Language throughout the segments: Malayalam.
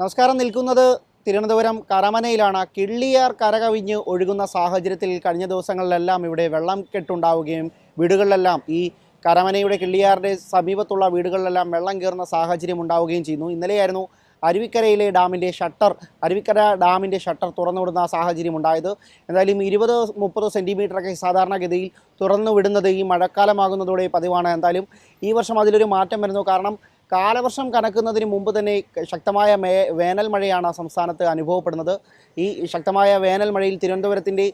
നമസ്കാരം. നിൽക്കുന്നത് തിരുവനന്തപുരം കരമനയിലാണ്. കിള്ളിയാർ കരകവിഞ്ഞ് ഒഴുകുന്ന സാഹചര്യത്തിൽ കഴിഞ്ഞ ദിവസങ്ങളിലെല്ലാം ഇവിടെ വെള്ളം കെട്ടുണ്ടാവുകയും വീടുകളിലെല്ലാം ഈ കരമനയുടെ കിള്ളിയാറിന്റെ സമീപത്തുള്ള വീടുകളിലെല്ലാം വെള്ളം കയറുന്ന സാഹചര്യം ഉണ്ടാവുകയും ചെയ്യുന്നു. ഇന്നലെയായിരുന്നു അരുവിക്കരയിലെ ഡാമിന്റെ ഷട്ടർ അരുവിക്കര ഡാമിന്റെ ഷട്ടർ തുറന്നുവിടുന്ന സാഹചര്യം ഉണ്ടായത്. എന്തായാലും ഇരുപത് മുപ്പത് സെന്റിമീറ്ററൊക്കെ സാധാരണഗതിയിൽ തുറന്നു വിടുന്നത് ഈ മഴക്കാലമാകുന്നതോടെ പതിവാണ്. എന്തായാലും ഈ വർഷം അതിലൊരു മാറ്റം വരുന്നു. കാരണം കാലവർഷം കനക്കുന്നതിന് മുമ്പ് തന്നെ ശക്തമായ മേ വേനൽ മഴയാണ് സംസ്ഥാനത്ത് അനുഭവപ്പെടുന്നത്. ഈ ശക്തമായ വേനൽ മഴയിൽ തിരുവനന്തപുരത്തിന്റെ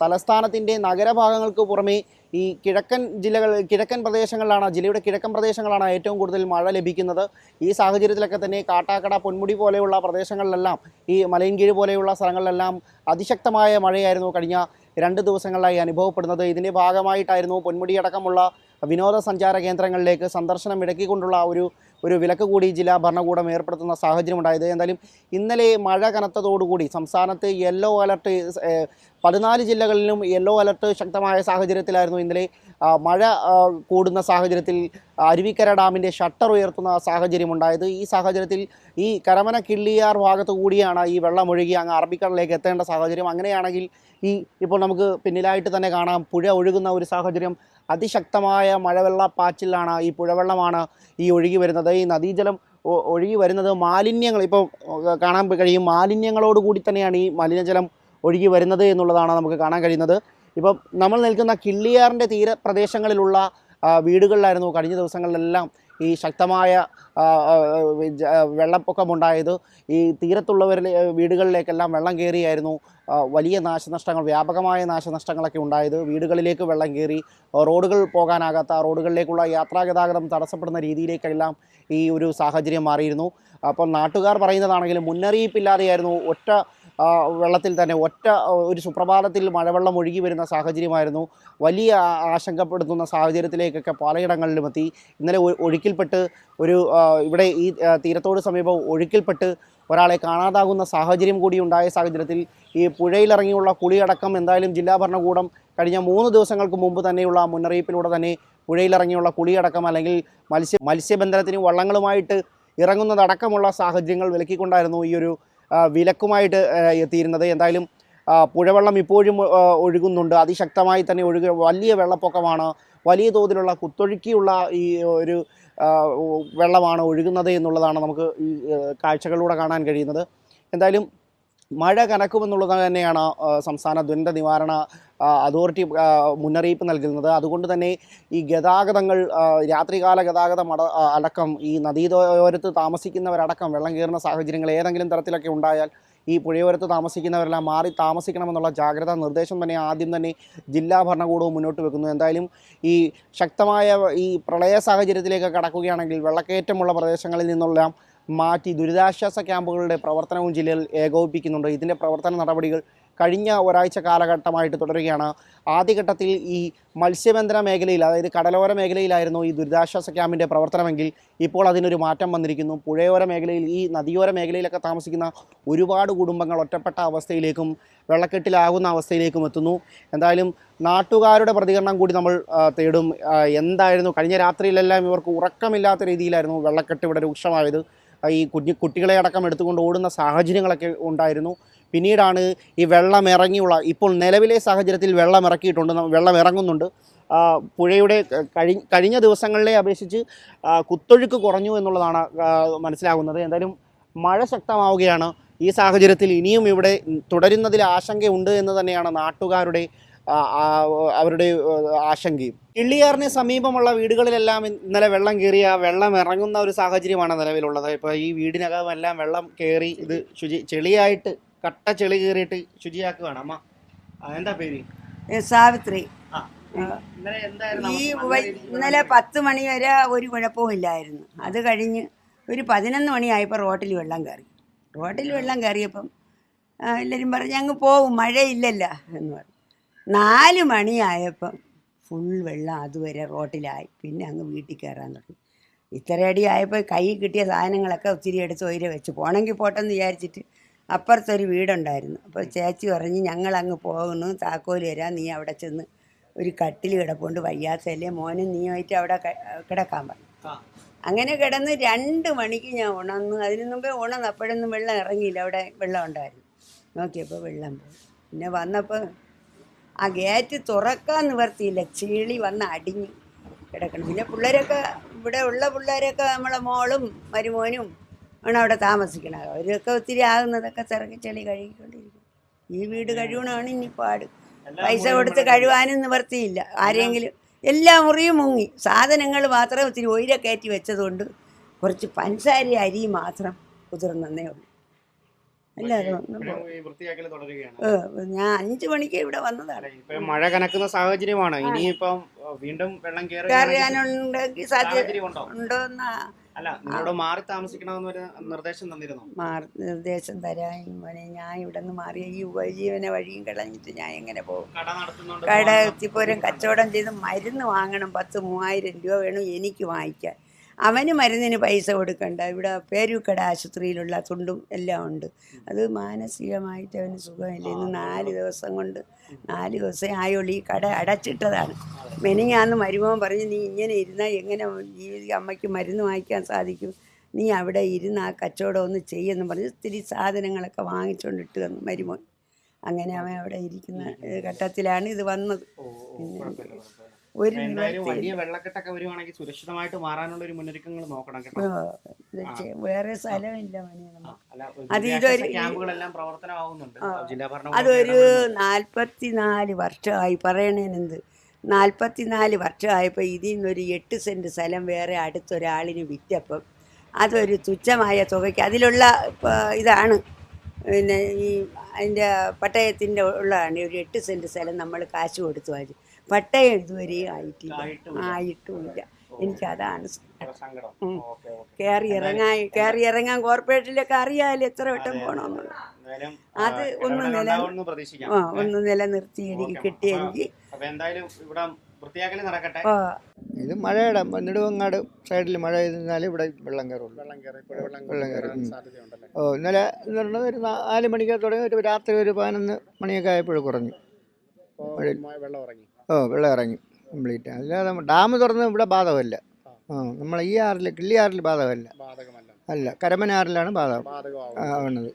തലസ്ഥാനത്തിന്റെ നഗരഭാഗങ്ങൾക്ക് പുറമേ ഈ കിഴക്കൻ ജില്ലകൾ കിഴക്കൻ പ്രദേശങ്ങളിലാണ് ജില്ലയുടെ കിഴക്കൻ പ്രദേശങ്ങളാണ് ഏറ്റവും കൂടുതൽ മഴ ലഭിക്കുന്നത്. ഈ സാഹചര്യത്തിലൊക്കെ തന്നെ കാട്ടാക്കട പൊന്മുടി പോലെയുള്ള പ്രദേശങ്ങളിലെല്ലാം ഈ മലയൻകീഴ് പോലെയുള്ള സ്ഥലങ്ങളിലെല്ലാം അതിശക്തമായ മഴയായിരുന്നു കഴിഞ്ഞ രണ്ട് ദിവസങ്ങളിലായി അനുഭവപ്പെടുന്നത്. ഇതിന്റെ ഭാഗമായിട്ടായിരുന്നു പൊന്മുടി അടക്കമുള്ള വിനോദസഞ്ചാര കേന്ദ്രങ്ങളിലേക്ക് സന്ദർശനം ഇടക്കിക്കൊണ്ടുള്ള ഒരു ഒരു വിലക്ക് കൂടി ജില്ലാ ഭരണകൂടം ഏർപ്പെടുത്തുന്ന സാഹചര്യം ഉണ്ടായത് എന്തായാലും ഇന്നലെ മഴ കനത്തതോടുകൂടി സംസ്ഥാനത്ത് യെല്ലോ അലർട്ട് പതിനാല് ജില്ലകളിലും യെല്ലോ അലർട്ട് ശക്തമായ സാഹചര്യത്തിലായിരുന്നു ഇന്നലെ മഴ കൂടുന്ന സാഹചര്യത്തിൽ അരുവിക്കര ഡാമിന്റെ ഷട്ടർ ഉയർത്തുന്ന സാഹചര്യം ഉണ്ടായത് ഈ സാഹചര്യത്തിൽ ഈ കരമന കിള്ളിയാർ ഭാഗത്തു കൂടിയാണ് ഈ വെള്ളമൊഴുകി അങ്ങ് അറബിക്കടലിലേക്ക് എത്തേണ്ട സാഹചര്യം. അങ്ങനെയാണെങ്കിൽ ഈ ഇപ്പോൾ നമുക്ക് പിന്നിലായിട്ട് തന്നെ കാണാം പുഴ ഒഴുകുന്ന ഒരു സാഹചര്യം അതിശക്തമായ മഴവെള്ള പാച്ചിലാണ് ഈ പുഴവെള്ളമാണ് ഈ ഒഴുകി വരുന്നത്. ഈ നദീജലം ഒഴുകി വരുന്നത് മാലിന്യങ്ങൾ ഇപ്പോൾ കാണാൻ കഴിയും മാലിന്യങ്ങളോട് കൂടി തന്നെയാണ് ഈ മലിനജലം ഒഴുകി വരുന്നത് എന്നുള്ളതാണ് നമുക്ക് കാണാൻ കഴിയുന്നത്. ഇപ്പം നമ്മൾ നിൽക്കുന്ന കിള്ളിയാറിന്റെ തീരപ്രദേശങ്ങളിലുള്ള വീടുകളിലായിരുന്നു കഴിഞ്ഞ ദിവസങ്ങളിലെല്ലാം ഈ ശക്തമായ വെള്ളപ്പൊക്കമുണ്ടായത്. ഈ തീരത്തുള്ളവരിലെ വീടുകളിലേക്കെല്ലാം വെള്ളം കയറിയായിരുന്നു. വലിയ നാശനഷ്ടങ്ങൾ വ്യാപകമായ നാശനഷ്ടങ്ങളൊക്കെ ഉണ്ടായത്. വീടുകളിലേക്ക് വെള്ളം കയറി റോഡുകൾ പോകാനാകാത്ത റോഡുകളിലേക്കുള്ള യാത്രാഗതാഗതം തടസ്സപ്പെടുന്ന രീതിയിലേക്കെല്ലാം ഈ ഒരു സാഹചര്യം മാറിയിരുന്നു. അപ്പോൾ നാട്ടുകാർ പറയുന്നതാണെങ്കിലും മുന്നറിയിപ്പില്ലാതെയായിരുന്നു. ഒറ്റ വെള്ളത്തിൽ തന്നെ ഒറ്റ ഒരു സുപ്രഭാതത്തിൽ മഴവെള്ളം ഒഴുകി വരുന്ന സാഹചര്യമായിരുന്നു. വലിയ ആശങ്കപ്പെടുത്തുന്ന സാഹചര്യത്തിലേക്കൊക്കെ പലയിടങ്ങളിലും എത്തി. ഇന്നലെ ഒഴുക്കിൽപ്പെട്ട് ഒരു ഇവിടെ ഈ തീരത്തോട് സമീപം ഒഴുക്കിൽപ്പെട്ട് ഒരാളെ കാണാതാകുന്ന സാഹചര്യം കൂടി ഉണ്ടായ സാഹചര്യത്തിൽ ഈ പുഴയിലിറങ്ങിയുള്ള കുളിയടക്കം എന്തായാലും ജില്ലാ ഭരണകൂടം കഴിഞ്ഞ മൂന്ന് ദിവസങ്ങൾക്ക് മുമ്പ് തന്നെയുള്ള മുന്നറിയിപ്പിലൂടെ തന്നെ പുഴയിലിറങ്ങിയുള്ള കുളിയടക്കം അല്ലെങ്കിൽ മത്സ്യ മത്സ്യബന്ധനത്തിന് വള്ളങ്ങളുമായിട്ട് ഇറങ്ങുന്നതടക്കമുള്ള സാഹചര്യങ്ങൾ വിലക്കിക്കൊണ്ടായിരുന്നു ഈ ഒരു വിലക്കുമായിട്ട് എത്തിയിരുന്നത്. എന്തായാലും പുഴവെള്ളം ഇപ്പോഴും ഒഴുകുന്നുണ്ട്. അതിശക്തമായി തന്നെ ഒഴുക വലിയ വെള്ളപ്പൊക്കമാണ്. വലിയ തോതിലുള്ള കുത്തൊഴുക്കിയുള്ള ഈ ഒരു വെള്ളമാണ് ഒഴുകുന്നത് എന്നുള്ളതാണ് നമുക്ക് ഈ കാഴ്ചകളിലൂടെ കാണാൻ കഴിയുന്നത്. എന്തായാലും മഴ കനക്കുമെന്നുള്ളത് തന്നെയാണ് സംസ്ഥാന ദുരന്ത നിവാരണ അതോറിറ്റി മുന്നറിയിപ്പ് നൽകുന്നത്. അതുകൊണ്ട് തന്നെ ഈ ഗതാഗതങ്ങൾ രാത്രികാല ഗതാഗതം അട അടക്കം ഈ നദീതോരത്ത് താമസിക്കുന്നവരടക്കം വെള്ളം കയറുന്ന സാഹചര്യങ്ങൾ ഏതെങ്കിലും തരത്തിലൊക്കെ ഉണ്ടായാൽ ഈ പുഴയോരത്ത് താമസിക്കുന്നവരെല്ലാം മാറി താമസിക്കണമെന്നുള്ള ജാഗ്രതാ നിർദ്ദേശം തന്നെ ആദ്യം തന്നെ ജില്ലാ ഭരണകൂടവും മുന്നോട്ട് വെക്കുന്നു. എന്തായാലും ഈ ശക്തമായ ഈ പ്രളയ സാഹചര്യത്തിലേക്ക് കടക്കുകയാണെങ്കിൽ വെള്ളക്കയറ്റമുള്ള പ്രദേശങ്ങളിൽ നിന്നെല്ലാം മാറ്റി ദുരിതാശ്വാസ ക്യാമ്പുകളുടെ പ്രവർത്തനവും ജില്ലയിൽ ഏകോപിപ്പിക്കുന്നുണ്ട്. ഇതിന്റെ പ്രവർത്തന നടപടികൾ കഴിഞ്ഞ ഒരാഴ്ച കാലഘട്ടമായിട്ട് തുടരുകയാണ്. ആദ്യഘട്ടത്തിൽ ഈ മത്സ്യബന്ധന മേഖലയിൽ അതായത് കടലോര മേഖലയിലായിരുന്നു ഈ ദുരിതാശ്വാസ ക്യാമ്പിന്റെ പ്രവർത്തനമെങ്കിൽ ഇപ്പോൾ അതിനൊരു മാറ്റം വന്നിരിക്കുന്നു. പുഴയോര മേഖലയിൽ ഈ നദിയോര മേഖലയിലൊക്കെ താമസിക്കുന്ന ഒരുപാട് കുടുംബങ്ങൾ ഒറ്റപ്പെട്ട അവസ്ഥയിലേക്കും വെള്ളക്കെട്ടിലാകുന്ന അവസ്ഥയിലേക്കും എത്തുന്നു. എന്തായാലും നാട്ടുകാരുടെ പ്രതികരണം കൂടി നമ്മൾ തേടും. എന്തായിരുന്നു? കഴിഞ്ഞ രാത്രിയിലെല്ലാം ഇവർക്ക് ഉറക്കമില്ലാത്ത രീതിയിലായിരുന്നു വെള്ളക്കെട്ട് ഇവിടെ രൂക്ഷമായത്. ഈ കുഞ്ഞു കുട്ടികളെ അടക്കം എടുത്തുകൊണ്ട് ഓടുന്ന സാഹചര്യങ്ങളൊക്കെ ഉണ്ടായിരുന്നു. പിന്നീടാണ് ഈ വെള്ളം ഇറങ്ങിയുള്ള ഇപ്പോൾ നിലവിലെ സാഹചര്യത്തിൽ വെള്ളം ഇറക്കിയിട്ടുണ്ട് വെള്ളം ഇറങ്ങുന്നുണ്ട്. പുഴയുടെ കഴി കഴിഞ്ഞ ദിവസങ്ങളിലെ അപേക്ഷിച്ച് കുത്തൊഴുക്ക് കുറഞ്ഞു എന്നുള്ളതാണ് മനസ്സിലാകുന്നത്. എന്തായാലും മഴ ശക്തമാവുകയാണ്. ഈ സാഹചര്യത്തിൽ ഇനിയും ഇവിടെ തുടരുന്നതിൽ ആശങ്കയുണ്ട് എന്ന് തന്നെയാണ് നാട്ടുകാരുടെ അവരുടെ ആശങ്കയും. ഇള്ളിയാറിന് സമീപമുള്ള വീടുകളിലെല്ലാം ഇന്നലെ വെള്ളം കയറിയ വെള്ളം ഇറങ്ങുന്ന ഒരു സാഹചര്യമാണ് നിലവിലുള്ളത്. ഇപ്പോൾ ഈ വീടിനകം എല്ലാം വെള്ളം കയറി ഇത് ശുചി ചെളിയായിട്ട് കട്ട ചെളി കയറിയിട്ട് ശുചിയാക്കുകയാണ്. അമ്മ എന്താ പേര്? സാവിത്രി. ഈ ഇന്നലെ പത്ത് മണി വരെ ഒരു കുഴപ്പവും ഇല്ലായിരുന്നു. അത് കഴിഞ്ഞ് ഒരു പതിനൊന്ന് മണിയായപ്പോൾ റോട്ടിൽ വെള്ളം കയറി. റോട്ടിൽ വെള്ളം കയറിയപ്പം എല്ലാവരും പറഞ്ഞു ഞങ്ങൾ പോവും മഴയില്ലല്ല എന്ന് പറഞ്ഞു. നാല് മണിയായപ്പം ഫുൾ വെള്ളം അതുവരെ റോട്ടിലായി. പിന്നെ അങ്ങ് വീട്ടിൽ കയറാൻ തുടങ്ങി. ഇത്രയടി ആയപ്പോൾ കൈ കിട്ടിയ സാധനങ്ങളൊക്കെ ഒത്തിരി എടുത്ത് ഒയിര വെച്ച്. പോണെങ്കിൽ പോട്ടെന്ന് വിചാരിച്ചിട്ട് അപ്പുറത്തൊരു വീടുണ്ടായിരുന്നു. അപ്പോൾ ചേച്ചി പറഞ്ഞ് ഞങ്ങൾ അങ്ങ് പോകുന്നു. താക്കോൽ തരാം. നീ അവിടെ ചെന്ന് ഒരു കട്ടിൽ കിടപ്പുണ്ട്. വയ്യാത്തല്ലേ മോനും നീയായിട്ട് അവിടെ കിടക്കാൻ പറഞ്ഞു അങ്ങനെ കിടന്ന് രണ്ട് മണിക്ക് ഞാൻ ഉണർന്നു. അതിന് മുമ്പേ ഉണർന്നു. അപ്പോഴൊന്നും വെള്ളം ഇറങ്ങിയില്ല. അവിടെ വെള്ളം ഉണ്ടായിരുന്നു. നോക്കിയപ്പോൾ വെള്ളം പോയി. പിന്നെ വന്നപ്പോൾ ആ ഗേറ്റ് തുറക്കാൻ നിവർത്തിയില്ല. ചെളി വന്ന് അടിഞ്ഞു കിടക്കണം. പിന്നെ പിള്ളേരൊക്കെ ഇവിടെ ഉള്ള പിള്ളേരൊക്കെ നമ്മളെ മോളും മരുമോനും ആണ് അവിടെ താമസിക്കണത് അവരൊക്കെ ഒത്തിരി ആകുന്നതൊക്കെ തിറക്കി ചെളി കഴുകിക്കൊണ്ടിരിക്കും. ഈ വീട് കഴിയണമാണ് ഇനി പാട്. പൈസ കൊടുത്ത് കഴിവാനും നിവർത്തിയില്ല. ആരെങ്കിലും എല്ലാ മുറിയും മുങ്ങി. സാധനങ്ങൾ മാത്രം ഒത്തിരി ഒയിര കയറ്റി വെച്ചതുകൊണ്ട് കുറച്ച് പഞ്ചാരി അരി മാത്രം കുതിർന്നേ ഉള്ളൂ. തുടരുകയാണ്. ഞാൻ അഞ്ചു മണിക്ക് ഇവിടെ വന്നതാണ്. മഴ കനക്കുന്ന സാഹചര്യമാണ്. ഇനിയിപ്പം വീണ്ടും വെള്ളം കയറി സാഹചര്യം ഉണ്ടോ ഉണ്ടോന്നാ മാറി താമസിക്കണമെന്ന് നിർദ്ദേശം തന്നിരുന്നു? നിർദ്ദേശം തരാൻ മോനെ ഞാൻ ഇവിടെ നിന്ന് മാറിയ ഈ ഉപജീവന വഴിയും കളഞ്ഞിട്ട് ഞാൻ എങ്ങനെ പോകും? കട എത്തിപ്പോരും കച്ചവടം ചെയ്ത് മരുന്ന് വാങ്ങണം. പത്ത് മൂവായിരം രൂപ വേണം എനിക്ക് വാങ്ങിക്കാൻ. അവന് മരുന്നിന് പൈസ കൊടുക്കണ്ട. ഇവിടെ പേരൂക്കട ആശുപത്രിയിലുള്ള തുണ്ടും എല്ലാം ഉണ്ട്. അത് മാനസികമായിട്ട് അവന് സുഖമില്ല. ഇന്ന് നാല് ദിവസം കൊണ്ട് നാല് ദിവസം ആയുള്ളൂ. ഈ കട അടച്ചിട്ടതാണ്. മെനിങ്ങാന്ന് മരുമോൻ പറഞ്ഞ് നീ ഇങ്ങനെ ഇരുന്നാൽ എങ്ങനെ ജീവിതം അമ്മയ്ക്ക് മരുന്ന് വാങ്ങിക്കാൻ സാധിക്കും? നീ അവിടെ ഇരുന്ന് ആ കച്ചവടം ഒന്ന് ചെയ്യുമെന്ന് പറഞ്ഞ് ഇത്തിരി സാധനങ്ങളൊക്കെ വാങ്ങിച്ചുകൊണ്ടിട്ട് വന്നു മരുമോൻ. അങ്ങനെ അവൻ അവിടെ ഇരിക്കുന്ന ഘട്ടത്തിലാണ് ഇത് വന്നത്. പിന്നെ ഒരു എന്തായാലും വലിയ വെള്ളക്കെട്ടൊക്കെ വരുവാണെങ്കിൽ സുരക്ഷിതമായിട്ട് മാറാനുള്ള ഒരു മുന്നൊരുക്കങ്ങൾ നോക്കണം കേട്ടോ. വേറെ സ്ഥലമില്ല നമുക്ക്. അത് ദുരിതാശ്വാസ ഇതൊരു- ക്യാമ്പുകളെല്ലാം പ്രവർത്തനമാവുന്നുണ്ട്. ജില്ലാ അതൊരു ഭരണകൂടം നാൽപ്പത്തി നാല് വർഷമായി. പറയണേനെന്ത്? നാല്പത്തിനാല് വർഷമായപ്പോ വർഷമായപ്പോൾ ഇതിൽ നിന്നൊരു എട്ട് സെന്റ് സ്ഥലം വേറെ അടുത്തൊരാളിന് വിറ്റപ്പം അതൊരു തുച്ഛമായ തുകയ്ക്ക് അതിലുള്ള ഇപ്പ ഇതാണ്. പിന്നെ ഈ അതിന്റെ പട്ടയത്തിന്റെ ഉള്ളതാണ്. ഒരു എട്ട് സെന്റ് സ്ഥലം നമ്മൾ കാശ് കൊടുത്തു വാങ്ങി പട്ടയം ഇതുവരെയും ആയിട്ടില്ല. ആയിട്ടുമില്ല. എനിക്കതാണ് കയറി ഇറങ്ങാൻ കയറി ഇറങ്ങാൻ കോർപ്പറേറ്റിലൊക്കെ അറിയാമല്ലോ എത്ര വട്ടം പോകണമെന്നുള്ളത് അത്. ഒന്ന് നില ഒന്ന് നിലനിർത്തി എനിക്ക്. കിട്ടിയെങ്കിൽ അപ്പൊ ഇത് മഴയുടെ നെടുവങ്ങാട് സൈഡിൽ മഴ പെയ്താൽ ഇവിടെ വെള്ളം കയറുള്ളൂ. വെള്ളം കയറി വെള്ളം വെള്ളം കയറി. സാധ്യതയുണ്ടല്ലേ? ഓ ഇന്നലെ എന്ന് പറഞ്ഞത് ഒരു നാല് മണിക്ക് തുടങ്ങി ഒരു രാത്രി ഒരു പതിനൊന്ന് മണിയൊക്കെ ആയപ്പോൾ കുറഞ്ഞു. വെള്ളം ഇറങ്ങി. ഓ വെള്ളം ഇറങ്ങി കംപ്ലീറ്റ് അല്ലാതെ ഡാം തുറന്ന് ഇവിടെ ബാധകമല്ല. ആ. നമ്മളെ ഈ ആറിൽ കിള്ളിയാറിൽ ബാധകമല്ല. അല്ല കരമനാറിലാണ് ബാധകം ആവണത് ആവുന്നത്.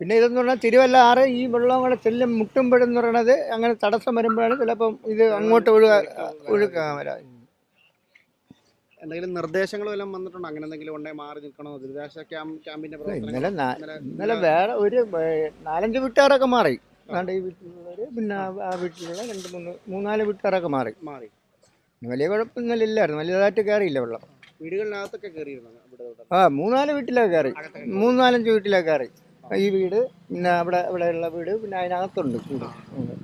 പിന്നെ ഇതെന്ന് പറഞ്ഞാൽ തിരുവല്ല ആറ് ഈ വെള്ളം കൂടെ ചെല്ലും മുട്ടുമ്പോഴെന്ന് പറയണത് അങ്ങനെ തടസ്സം വരുമ്പോഴാണ് ചിലപ്പം ഇത് അങ്ങോട്ട് ഒഴുക ഒഴുക്കാൻ വരാം എന്തെങ്കിലും നിർദ്ദേശങ്ങളും എല്ലാം വന്നിട്ടുണ്ടോ? അങ്ങനെ എന്തെങ്കിലും ഉണ്ടെങ്കിൽ മാറി നിൽക്കണോ? ദുരിതാശ്വാസ ക്യാമ്പ് ക്യാമ്പിന്റെ ഇന്നലെ നാ- ഇന്നലെ- വേറെ ഒരു നാലഞ്ച് വീട്ടുകാരൊക്കെ മാറി. അതാണ്ട് ഈ വീട്ടിലുള്ളവര് പിന്നെ ആ- ആ വീട്ടിലുള്ള രണ്ട് മൂന്ന് മൂന്നാൽ വീട്ടുകാരൊക്കെ മാറി. മാറി. വലിയ കുഴപ്പം ഇന്നലെ ഇല്ലായിരുന്നു. വലിയതായിട്ട് കയറിയില്ല വെള്ളം. വീടുകളിനകത്തൊക്കെ കയറിയിരുന്നു ഇവിടെ ഇവിടെ. ആ മൂന്നാൽ വീട്ടിലൊക്കെ കയറി അകത്തൊക്കെ മൂന്നാലഞ്ച് വീട്ടിലൊക്കെ കയറി ഈ വീട് പിന്നെ അവിടെ ഇവിടെയുള്ള വീട് പിന്നെ അതിനകത്തുണ്ട്. വീട് ഉം.